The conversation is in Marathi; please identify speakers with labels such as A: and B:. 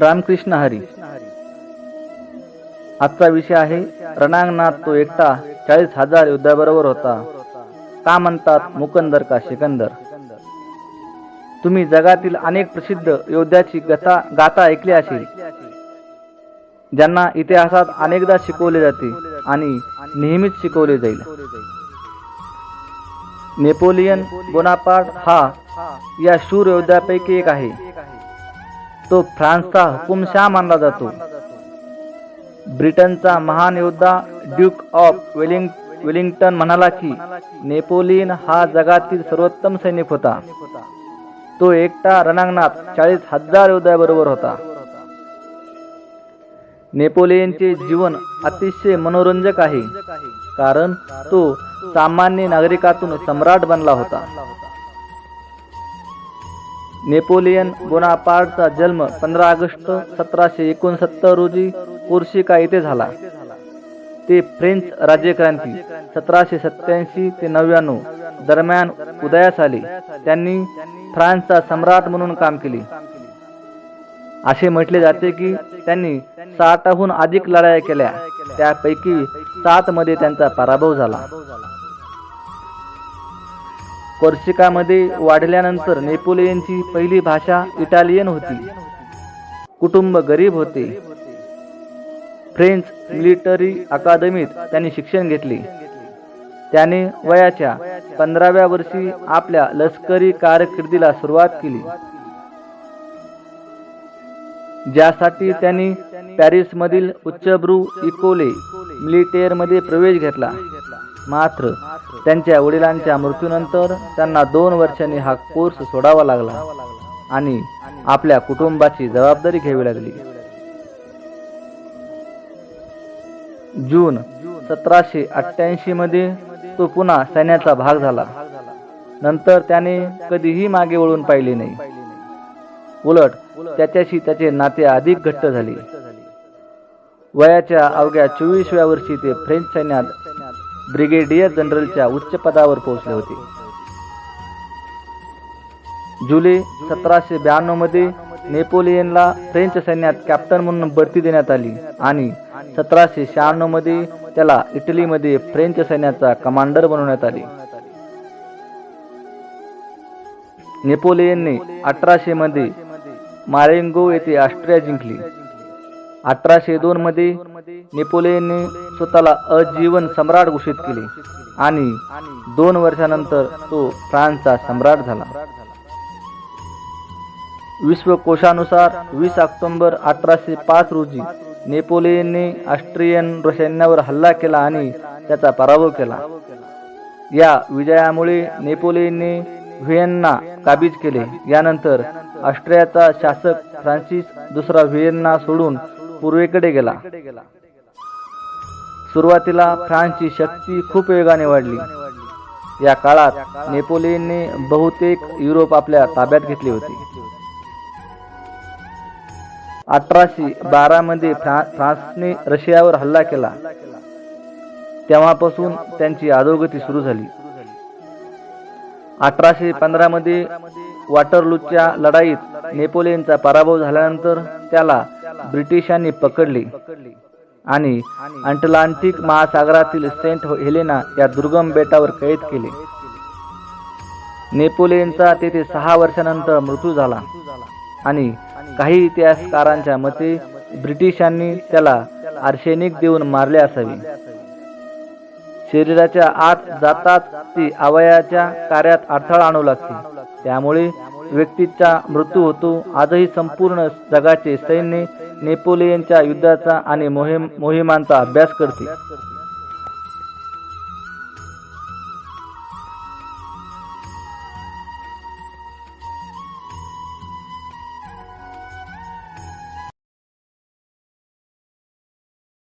A: रामकृष्ण हरी. आजचा विषय आहे रणांगणात तो एकटा चाळीस हजार युद्धाबरोबर होता. का म्हणतात मुकंदर का सिकंदर? तुम्ही जगातील अनेक प्रसिद्ध योद्ध्याची गथा गाथा ऐकली असेल. ज्यांना इतिहासात अनेकदा शिकवले जाते आणि नेहमीच शिकवले जाईल. नेपोलियन बोनापार्ट हा या शूर योद्ध्यापैकी एक आहे. तो फ्रान्सचा हुकुमशाह मानला जातो. ब्रिटनचा महान योद्धा ड्यूक ऑफ वेलिंग वेलिंग्टन म्हणाला की नेपोलियन हा जगातील सर्वोत्तम सैनिक होता. तो एकटा रणांगणात चाळीस हजार योद्ध्याबरोबर होता. नेपोलियनचे जीवन अतिशय मनोरंजक आहे कारण तो सामान्य नागरिकातून सम्राट बनला होता. नेपोलियन बोनापार्टचा जन्म पंधरा ऑगस्ट सतराशे एकोणसत्तर रोजी कोर्शिका येथे झाला. ते फ्रेंच राज्यक्रांती सतराशे सत्याऐंशी ते नव्याण्णव दरम्यान उदयास आले. त्यांनी फ्रान्सचा सम्राट म्हणून काम केले. असे म्हटले जाते की त्यांनी साठाहून अधिक लढाया केल्या. त्यापैकी सात मध्ये त्यांचा पराभव झाला. कोर्सिकामध्ये वाढल्यानंतर नेपोलियनची पहिली भाषा इटालियन होती. कुटुंब गरीब होते. फ्रेंच मिलिटरी अकादमीत त्यांनी शिक्षण घेतले. त्याने वयाच्या पंधराव्या वर्षी आपल्या लष्करी कारकिर्दीला सुरुवात केली. ज्यासाठी त्यांनी पॅरिसमधील उच्चभ्रू इकोले मिलिटेअरमध्ये प्रवेश घेतला. मात्र त्यांच्या वडिलांच्या मृत्यूनंतर त्यांना दोन वर्षांनी हा कोर्स सोडावा लागला आणि आपल्या कुटुंबाची जबाबदारी घ्यावी लागली. जून सतराशे अठ्ठ्याऐंशी मध्ये तो पुन्हा सैन्याचा भाग झाला. नंतर त्याने कधीही मागे वळून पाहिले नाही. उलट त्याच्याशी त्याचे नाते अधिक घट्ट झाले. वयाच्या अवघ्या चोवीसव्या वर्षी ते फ्रेंच सैन्यात ब्रिगेडियर जनरलच्या उच्च पदावर पोहोचले होते. जुलै सतराशे ब्याण्णवमध्ये नेपोलियनला फ्रेंच सैन्यात कॅप्टन म्हणून बढती देण्यात आली आणि सतराशे शहाण्णवमध्ये त्याला इटलीमध्ये फ्रेंच सैन्याचा कमांडर बनवण्यात आले. नेपोलियनने अठराशे मध्ये मारेंगो येथे ऑस्ट्रिया जिंकली. अठराशे दोन मध्ये नेपोलियनने स्वतःला अजीवन सम्राट घोषित केले आणि दोन वर्षानंतर तो फ्रान्सचा सम्राट झाला. विश्वकोशानुसार वीस ऑक्टोबर अठराशे पाच रोजी नेपोलियनने ऑस्ट्रियन सैन्यावर हल्ला केला आणि त्याचा पराभव केला. या विजयामुळे नेपोलियनने व्हिएन्ना काबीज केले. यानंतर ऑस्ट्रियाचा शासक फ्रान्सिस दुसरा व्हिएन्ना सोडून पूर्वेकडे गेला. सुरुवातीला फ्रान्सची शक्ती खूप वेगाने वाढली. या काळात नेपोलियनने बहुतेक युरोप आपल्या ताब्यात घेतले होते. अठराशे बारा मध्ये फ्रान्सने रशियावर हल्ला केला. तेव्हापासून त्यांची अधोगती सुरू झाली. अठराशे पंधरा मध्ये वॉटरलूच्या लढाईत नेपोलियनचा पराभव झाल्यानंतर त्याला ब्रिटिशांनी पकडले आणि अटलांटिक महासागरातील सेंट हेलेना या दुर्गम बेटावर कैद केले. नेपोलियनचा तेथे सहा वर्षानंतर मृत्यू झाला. आणि काही इतिहासकारांच्या मते ब्रिटिशांनी त्याला आर्सेनिक देऊन मारले असावे. शरीराच्या आत जातात ती अवयाच्या कार्यात अडथळा आणू लागते. त्यामुळे व्यक्तीचा मृत्यू होतो. आजही संपूर्ण जगाचे सैन्य नेपोलियनच्या युद्धाचा आणि मोहिम मोहिमांचा अभ्यास करते.